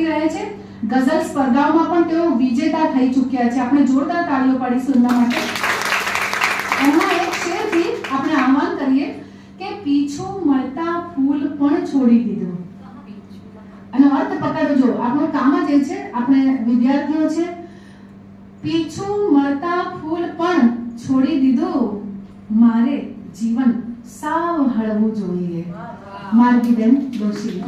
રહ્યા છે. ગઝલ સ્પર્ધાઓમાં પણ તેઓ વિજેતા થઈ ચૂક્યા છે. આપણે જોરદાર તાળીઓ પાડીશું એમના માટે. એમાં એક શેરથી આપણે આહવાન કરીએ કે પીછું મળતા ફૂલ પણ છોડી દીધું. અને અર્થ પકડજો. આપણું કામ જ એ છે. આપણે વિદ્યાર્થીઓ છે. પીછું મળતા ફૂલ પણ છોડી દીધું. મારે જીવન સાવ હળવું જોઈએ. માર્ગીબેન દોશી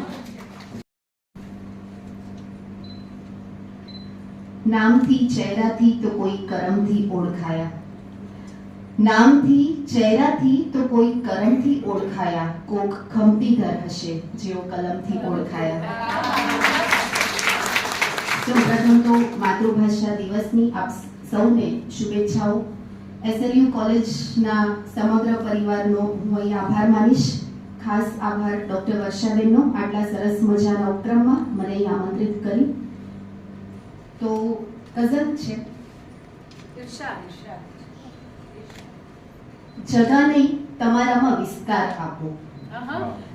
નામથી ચહેરાથી તો કોઈ કરમથી ઓળખાયા. નામથી, ચહેરાથી તો કોઈ કરમથી ઓળખાયા. કોક ખમતીધર હશે, જેઓ કલમથી ઓળખાયા. સૌપ્રથમ તો માતૃભાષા દિવસની આપ સૌને શુભેચ્છાઓ. એસએલયુ કોલેજના સમગ્ર પરિવારનો હું અહીં આભાર માનીશ. ખાસ આભાર ડોક્ટર વર્ષાબેનનો. આટલા સરસ મજાના ઉપક્રમમાં મને આમંત્રિત કરી. તો કઝન છે. જગા નહીં તમારામાં વિસ્તાર આપો.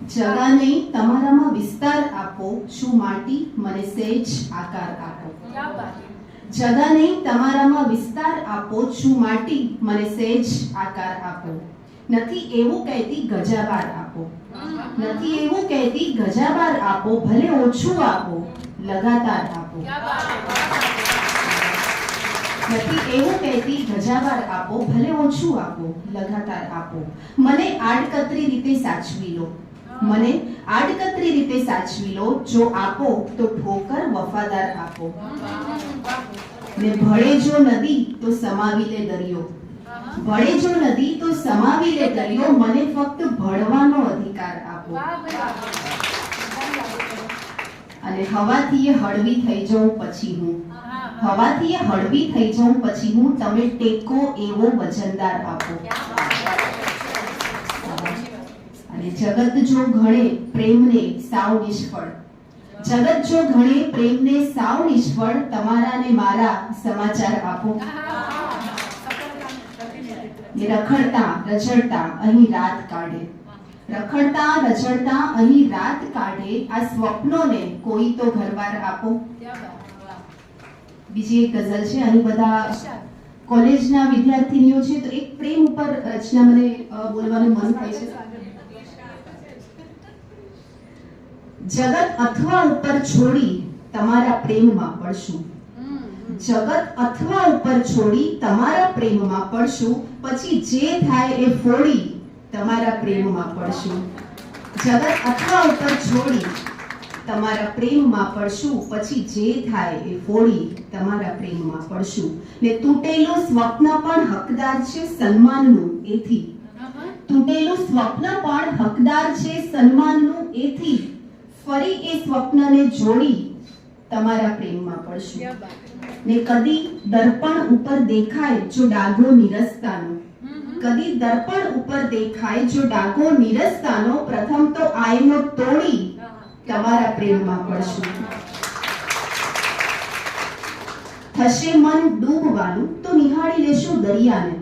જગા નહીં તમારામાં વિસ્તાર આપો શું માટી મને સેજ આકાર આપો. જગા નહીં તમારામાં વિસ્તાર આપો શું માટી મને સેજ આકાર આપો. નથી એવું કહેતી ગજાબાર આપો. નથી એવું કહેતી ગજાબાર આપો ભલે ઓછું આપો. લગાતાર આપો. નથી એવું કહેતી ગજાવાર આપો ભલે ઓછું આપો લગાતાર આપો. મને આડકતરી રીતે સાચવી લો. મને આડકતરી રીતે સાચવી લો. જો આપો તો ઠોકર વફાદાર આપો. ને ભળે જો નદી તો સમાવી લે દરિયો. ભળે જો નદી તો સમાવી લે દરિયો. મને ફક્ત ભળવાનો અધિકાર આપો. અને હવાથી હળવી થઈ જાઉં પછી હું. હવાથી હળવી થઈ જાઉં પછી હું તમે ટેકો એવો વજનદાર આપો. અને જગત જો ઘણે પ્રેમને સાવ નિષ્ફળ. જગત જો ઘણે પ્રેમને સાવ નિષ્ફળ તમારા ને મારા સમાચાર આપો. રખડતા રજડતા અહીં રાત કાઢે. રખડતા, રઝળતા, અહીં રાત કાઢે, આ સ્વપ્નોને કોઈ તો ઘરવાર આપો. બીજી એક ગઝલ છે, અહીં બધા કોલેજના વિદ્યાર્થીનીઓ છે, તો એક પ્રેમ ઉપર રચના મને બોલવાનું મન થાય છે. જગત અથવા ઉપર છોડી તમારા પ્રેમમાં પડશું. જગત અથવા ઉપર છોડી તમારા પ્રેમમાં પડશું. પછી જે થાય એ ફોડી તમારા પ્રેમમાં પડશું. જગત અથવા ઉપર છોડી તમારા પ્રેમમાં પડશું. પછી જે થાય એ ફોડી તમારા પ્રેમમાં પડશું. ને તૂટેલું સ્વપ્ન પણ હકદાર છે સન્માનનું એથી. તૂટેલું સ્વપ્ન પણ હકદાર છે સન્માનનું એથી. ફરી એ સ્વપ્નને જોડી તમારા પ્રેમમાં પડશું. ને કદી દર્પણ ઉપર દેખાય જો ડાઘો નિરસ્તાનો. કદી દર્પણ ઉપર દેખાય જો ડાઘો નિરસ્તાનો પ્રથમ તો આયનો તોડી તમારા પ્રેમમાં પડશું. થશે મન ડૂબવાનું તો નિહાળી લેશું દરિયાને.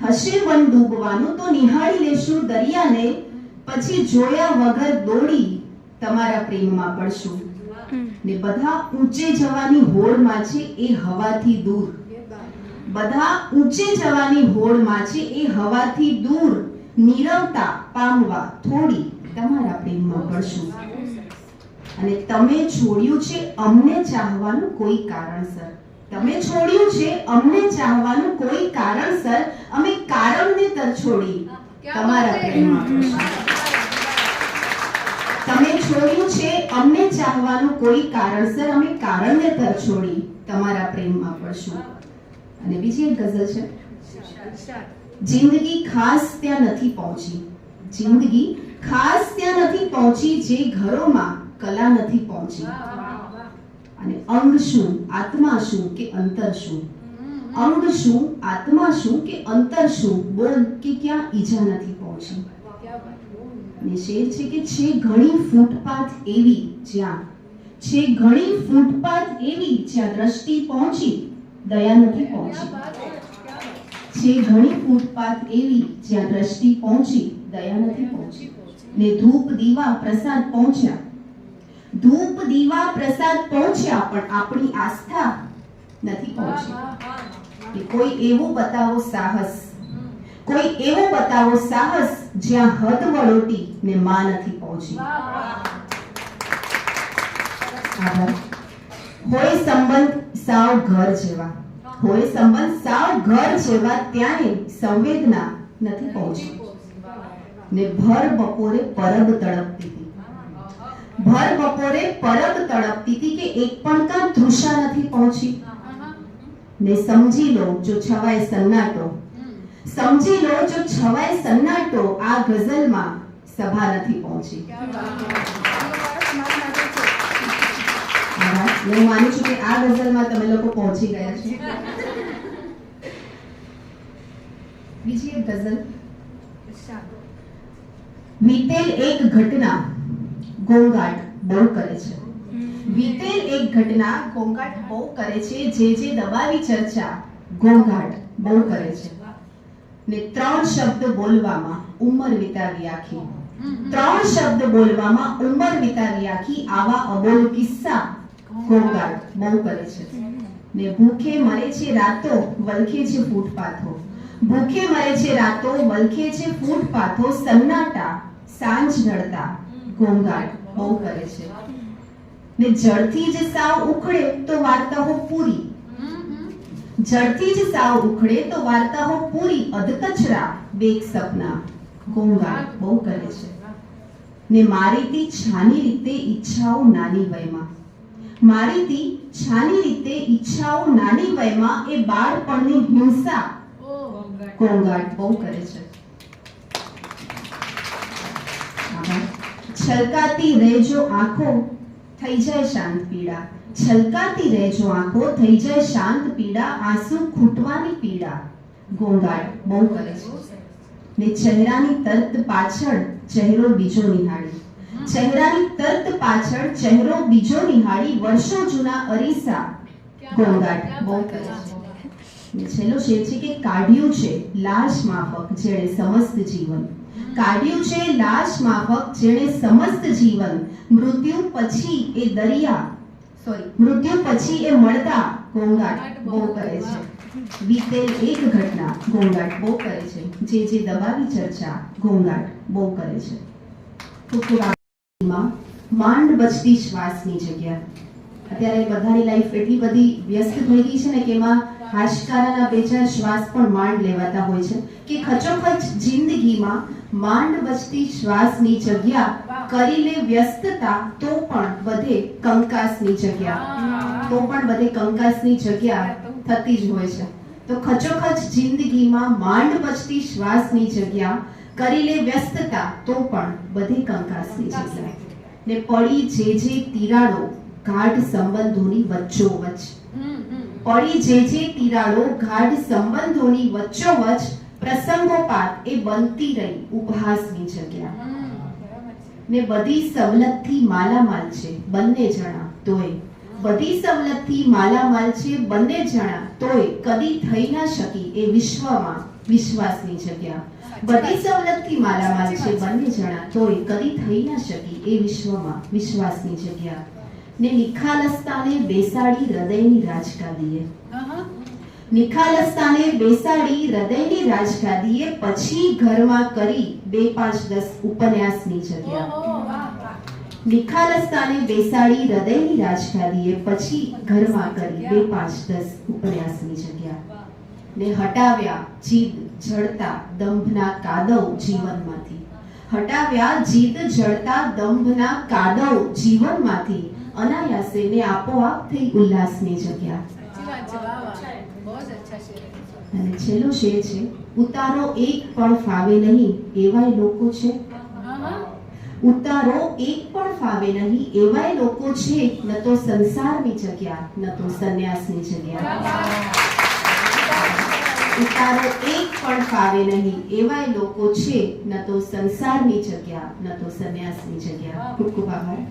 થશે મન ડૂબવાનું તો નિહાળી લેશું દરિયાને. પછી જોયા વગર દોડી તમારા પ્રેમમાં પડશું. ને બધા ઊંચે જવાની હોડમાં છે એ હવાથી દૂર. બધા ઊંચે જવાની હોડમાં છે એ હવાથી દૂર. નીરવતા પામવા થોડી તમારા પ્રેમમાં પડશું અને તમે છોડ્યું છે અમને ચાહવાનું કોઈ કારણસર. તમે છોડ્યું છે અમને ચાહવાનું કોઈ કારણસર. અમે કારણને તરછોડી તમારા પ્રેમમાં છોડ્યું છે, અમને ચાહવાનું કોઈ કારણસર અમે કારણને તરછોડી તમારા પ્રેમમાં પડશું. અને બીજી એક ગઝલ છે. જિંદગી ખાસ ત્યાં નથી પહોંચી. જિંદગી ખાસ ત્યાં નથી પહોંચી જે ઘરોમાં કલા નથી પહોંચી. અને અંગ શું, આત્મા શું કે અંતર શું? અંગ શું, આત્મા શું કે અંતર શું? બોલ કે ક્યાં ઈજા નથી પહોંચી? શેર છે કે છે ઘણી ફૂટપાથ એવી જ્યાં, છે ઘણી ફૂટપાથ એવી જ્યાં દ્રષ્ટિ પહોંચી, દયા નથી પહોંચી. છે ઘણી ફૂટપાથ એવી જ્યાં દ્રષ્ટિ પહોંચી, દયા નથી પહોંચી. ને ધૂપ દીવા પ્રસાદ પહોંચ્યા. ધૂપ દીવા પ્રસાદ પહોંચ્યા, પણ આપણી આસ્થા નથી પહોંચી. કોઈ એવું બતાવો સાહસ કોઈ એવો બતાવો સાહસ જ્યાં હદ વળોટી ને માં નથી પહોંચી. હોય સંબંધ સાવ ઘર જેવા. હોય સંબંધ સાવ ઘર જેવા ત્યાંય સંવેદના નથી પહોંચી. ને ભર બપોરે પરબ તડપતી હતી. ભર બપોરે પરબ તડપતી હતી કે એક પણ કામ તૃષા નથી પહોંચી. ને સમજી લો, જો છવાય સન્નાટો સમજી લો જો છવાય સન્નાટો આ ગઝલમાં સભા નથી પહોંચી. હું માનું છું કે આ ગઝલમાં તમે લોકો પહોંચી ગયા છો. બીજી એક ગઝલ. વીતેલ એક ઘટના ગોંગાટ બહુ કરે છે. વીતેલ એક ઘટના ગોંગાટ બહુ કરે છે. જે જે દબાવી ચર્ચા ગોંગાટ બહુ કરે છે. ને ત્રણ શબ્દ બોલવામાં ઉંમર વિતાવી આખી. ત્રણ શબ્દ બોલવામાં ઉંમર વિતાવી આખી આવા અબોલ કિસ્સા ઘોંઘાટ બહુ કરે છે. ને ભૂખે મરે છે રાતો વલખે છે ફૂટપાથો. ભૂખે મરે છે રાતો વલખે છે ફૂટપાથો સન્નાટા સાંજ ઢળતા ઘોંઘાટ બહુ કરે છે. ને જળથી જ સાવ ઉખડે તો વાર્તાઓ પૂરી. જળથી જ સાવ ઉખડે તો વાર્તાઓ પૂરી અધકચરા બેક સપના. ગોંગા બહુ કરે છે. ને મારીતી છાની રીતે ઈચ્છાઓ નાની વયમાં. મારીતી છાની રીતે ઈચ્છાઓ નાની વયમાં એ બાળપણની હિંસા. ગોંગાટ બહુ કરે છે. છલકાતી રહેજો આંખો. થઈ જાય શાંત પીડા. છલકાતી રહેજો આંખો, થઈ જાય શાંત પીડા, આંસુ ખૂટવાની પીડા. ઘોંઘાટ બહુ કરે છે. ને ચહેરાની તરત પાછળ ચહેરો બીજો નિહાળી. ચહેરાની તરત પાછળ ચહેરો બીજો નિહાળી વર્ષો જૂના અરીસા. ગોંગાટ બહુ કરે છે. છેલ્લો શેર છે કે કાઢ્યું છે, લાશ માફક, જેણે સમસ્ત જીવન. કાઢ્યું છે, લાશ માફક, જેણે સમસ્ત જીવન. મૃત્યુ પછી એ દરિયા સોરી મૃત્યુ પછી એ મળતા ઘોંઘાટ બહુ કરે છે. વીતેલ એક ઘટના ઘોંઘાટ બહુ કરે છે. જે જે દબાવી ચર્ચા ઘોંઘાટ બહુ કરે છે. ખૂબ માંડ બચતી શ્વાસની જગ્યા. અત્યારે બધાની લાઈફ એટલી બધી વ્યસ્ત થઈ ગઈ છે ને કે એમાં હાશકારાના બે ચાર શ્વાસ પણ માંડ લેવાતા હોય છે. કે ખચોખચ જિંદગીમાં માંડ બચતી શ્વાસની જગ્યા કરી લે વ્યસ્તતા તો પણ બધે કંકાસની જગ્યા. તો પણ બધે કંકાસની જગ્યા થતી જ હોય છે. તો ખચોખચ જિંદગીમાં માંડ બચતી શ્વાસની જગ્યા કરી લે વ્યસ્તતા તો પણ બધે કંકાસની જગ્યા. ને પડી જે જે તિરાડો ગાઢ સંબંધોની વચ્ચોવચ. પડી જે જે તિરાડો ગાઢ સંબંધોની વચ્ચોવચ પ્રસંગોપાત એ બનતી રહી ઉપહાસની જગ્યા. ને બધી સવલતથી માલામાલ છે, બંને જણા તોય બધી સવલતથી માલામાલ છે, બંને જણા તોય કદી થઈ ના શકી એ વિશ્વમાં વિશ્વાસની જગ્યા. બધી સવલતથી માલામાલ છે, બંને જણા તોય કદી થઈ ના શકી એ વિશ્વમાં વિશ્વાસની જગ્યા. ને નિખાલસતાને બેસાડી હૃદયની રાજગાદીએ. નિખાલસતાને બેસાડી હૃદયની રાજગાદીએ પછી ઘરમાં કરી બે પાંચ દસ ઉપન્યાસની જગ્યા. નિખાલસતાને બેસાડી હૃદયની રાજગાદીએ પછી ઘરમાં કરી બે પાંચ દસ ઉપન્યાસની જગ્યા. ને હટાવ્યા જીદ જળતા દંભના કાદવ જીવનમાંથી. હટાવ્યા જીદ જળતા દંભના કાદવ જીવનમાંથી. અનાયાસે ને આપોઆપ થઈ ઉલ્લાસની જગ્યા. છેલ્લો શેર છે, ઉતારો એક પણ ફાવે નહીં એવાય લોકો છે. ઉતારો એક પણ ફાવે નહીં એવાય લોકો છે, ન તો સંસારની જગ્યા, ન તો સંન્યાસની જગ્યા. ઉતારો એક પણ ફાવે નહીં એવાય લોકો છે, ન તો સંસારની જગ્યા, ન તો સંન્યાસની જગ્યા. ખૂબ ખૂબ આભાર.